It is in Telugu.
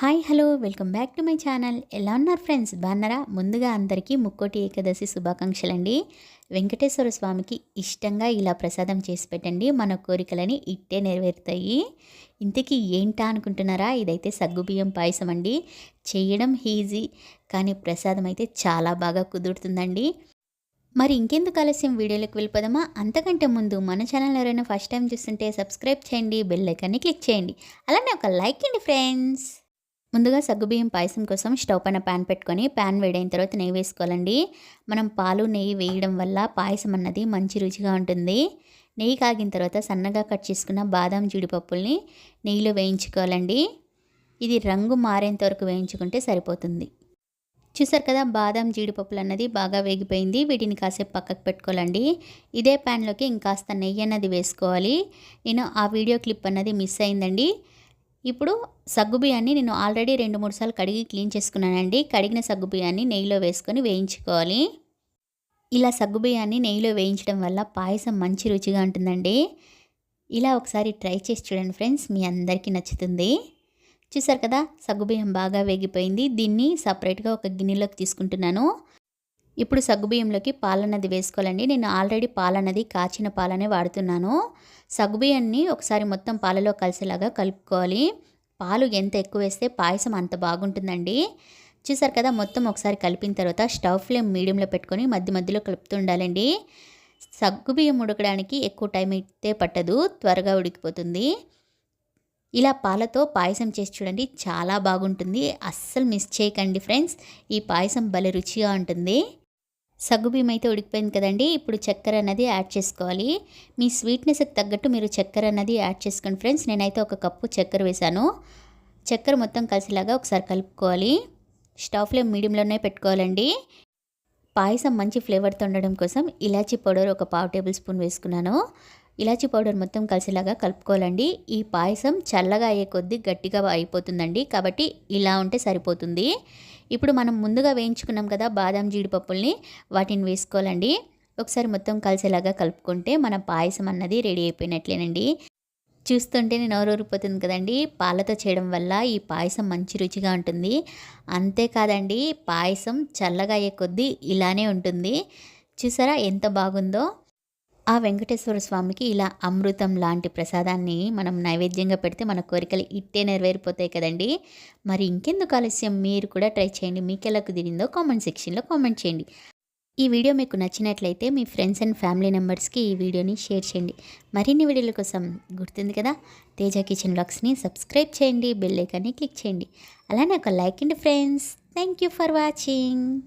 Hi hello welcome back to my channel. ఎలా ఉన్నారు ఫ్రెండ్స్? బాగున్నారా? ముందుగా అందరికీ ముక్కోటి ఏకాదశి శుభాకాంక్షలు అండి వెంకటేశ్వర స్వామికి ఇష్టంగా ఇలా ప్రసాదం చేసి పెట్టండి. మన కోరికలని ఇట్టే నెరవేరుతాయి. ఇంతకీ ఏంటా అనుకుంటున్నారా? ఇదైతే సగ్గుబియ్యం పాయసం అండి. చేయడం ఈజీ కానీ ప్రసాదం అయితే చాలా బాగా కుదురుతుందండి. మరి ఇంకెందుకు ఆలస్యం? వీడియోలోకి వెళ్ళిపోదామా? అంతకంటే ముందు మన ఛానల్ ఎవరైనా ఫస్ట్ టైం చూస్తుంటే సబ్స్క్రైబ్ చేయండి బెల్ ఐకాన్ని క్లిక్ చేయండి. అలానే ఒక లైక్ అండి ఫ్రెండ్స్. ముందుగా సగ్గుబియ్యం పాయసం కోసం స్టవ్ పైన ప్యాన్ పెట్టుకొని ప్యాన్ వేడైన తర్వాత నెయ్యి వేసుకోవాలండి. మనం పాలు నెయ్యి వేయడం వల్ల పాయసం అన్నది మంచి రుచిగా ఉంటుంది. నెయ్యి కాగిన తర్వాత సన్నగా కట్ చేసుకున్న బాదం జీడిపప్పుల్ని నెయ్యిలో వేయించుకోవాలండి. ఇది రంగు మారేంత వరకు వేయించుకుంటే సరిపోతుంది. చూసారు కదా బాదం జీడిపప్పులు అన్నది బాగా వేగిపోయింది. వీటిని కాసేపు పక్కకు పెట్టుకోవాలండి. ఇదే ప్యాన్లోకి ఇంకాస్త నెయ్యి అన్నది వేసుకోవాలి. నేను ఆ వీడియో క్లిప్ అన్నది మిస్ అయిందండి. ఇప్పుడు సగ్గుబియ్యాన్ని నేను ఆల్రెడీ రెండు మూడు సార్లు కడిగి క్లీన్ చేసుకున్నానండి. కడిగిన సగ్గుబియ్యాన్ని నెయ్యిలో వేసుకొని వేయించుకోవాలి. ఇలా సగ్గుబియ్యాన్ని నెయ్యిలో వేయించడం వల్ల పాయసం మంచి రుచిగా ఉంటుందండి. ఇలా ఒకసారి ట్రై చేసి చూడండి ఫ్రెండ్స్ మీ అందరికీ నచ్చుతుంది. చూసారు కదా సగ్గుబియ్యం బాగా వేగిపోయింది. దీన్ని సపరేట్గా ఒక గిన్నెలోకి తీసుకుంటున్నాను. ఇప్పుడు సగ్గుబియ్యంలోకి పాలన్నది వేసుకోవాలండి. నేను ఆల్రెడీ పాలన్నది కాచిన పాలనే వాడుతున్నాను. సగ్గుబియ్యాన్ని ఒకసారి మొత్తం పాలలో కలిసేలాగా కలుపుకోవాలి. పాలు ఎంత ఎక్కువ వేస్తే పాయసం అంత బాగుంటుందండి. చూసారు కదా మొత్తం ఒకసారి కలిపిన తర్వాత స్టవ్ ఫ్లేమ్ మీడియంలో పెట్టుకొని మధ్య మధ్యలో కలుపుతుండాలండి సగ్గుబియ్యం ఉడకడానికి ఎక్కువ టైం అయితే పట్టదు త్వరగా ఉడికిపోతుంది. ఇలా పాలతో పాయసం చేసి చూడండి చాలా బాగుంటుంది. అస్సలు మిస్ చేయకండి ఫ్రెండ్స్. ఈ పాయసం భలే రుచిగా ఉంటుంది. సగ్గుబియ్యం అయితే ఉడికిపోయింది కదండి ఇప్పుడు చక్కెర అన్నది యాడ్ చేసుకోవాలి. మీ స్వీట్నెస్కి తగ్గట్టు మీరు చక్కెర అన్నది యాడ్ చేసుకోండి ఫ్రెండ్స్. నేనైతే ఒక కప్పు చక్కెర వేశాను చక్కెర మొత్తం కలిసేలాగా ఒకసారి కలుపుకోవాలి. స్టవ్ ఫ్లేమ్ మీడియంలోనే పెట్టుకోవాలండి. పాయసం మంచి ఫ్లేవర్తో ఉండడం కోసం ఇలాచీ పౌడర్ ఒక పావు టేబుల్ స్పూన్ వేసుకున్నాను. ఇలాచీ పౌడర్ మొత్తం కలిసేలాగా కలుపుకోవాలండి. ఈ పాయసం చల్లగా అయ్యే కొద్దీ గట్టిగా అయిపోతుందండి. కాబట్టి ఇలా ఉంటే సరిపోతుంది. ఇప్పుడు మనం ముందుగా వేయించుకున్నాం కదా బాదం జీడిపప్పుల్ని వాటిని వేసుకోవాలండి. ఒకసారి మొత్తం కలిసేలాగా కలుపుకుంటే మన పాయసం అన్నది రెడీ అయిపోయినట్లేనండి. చూస్తుంటేనే నోరూరిపోతుంది కదండి. పాలతో చేయడం వల్ల ఈ పాయసం మంచి రుచిగా ఉంటుంది. అంతేకాదండి పాయసం చల్లగా అయ్యే కొద్దీ ఇలానే ఉంటుంది. చూసారా ఎంత బాగుందో? ఆ వెంకటేశ్వర స్వామికి ఇలా అమృతం లాంటి ప్రసాదాన్ని మనం నైవేద్యంగా పెడితే మన కోరికలు ఇట్టే నెరవేరిపోతాయి కదండి. మరి ఇంకెందుకు ఆలస్యం? మీరు కూడా ట్రై చేయండి. మీకు ఎలా కుదిరిందో కామెంట్ సెక్షన్లో కామెంట్ చేయండి. ఈ వీడియో మీకు నచ్చినట్లయితే మీ ఫ్రెండ్స్ అండ్ ఫ్యామిలీ మెంబర్స్కి ఈ వీడియోని షేర్ చేయండి. మరిన్ని వీడియోల కోసం గుర్తుంది కదా? తేజ కిచెన్ బ్లాగ్స్ని సబ్స్క్రైబ్ చేయండి. బెల్ ఐకాన్ని క్లిక్ చేయండి. అలానే ఒక లైక్ అండి friends. Thank you for watching.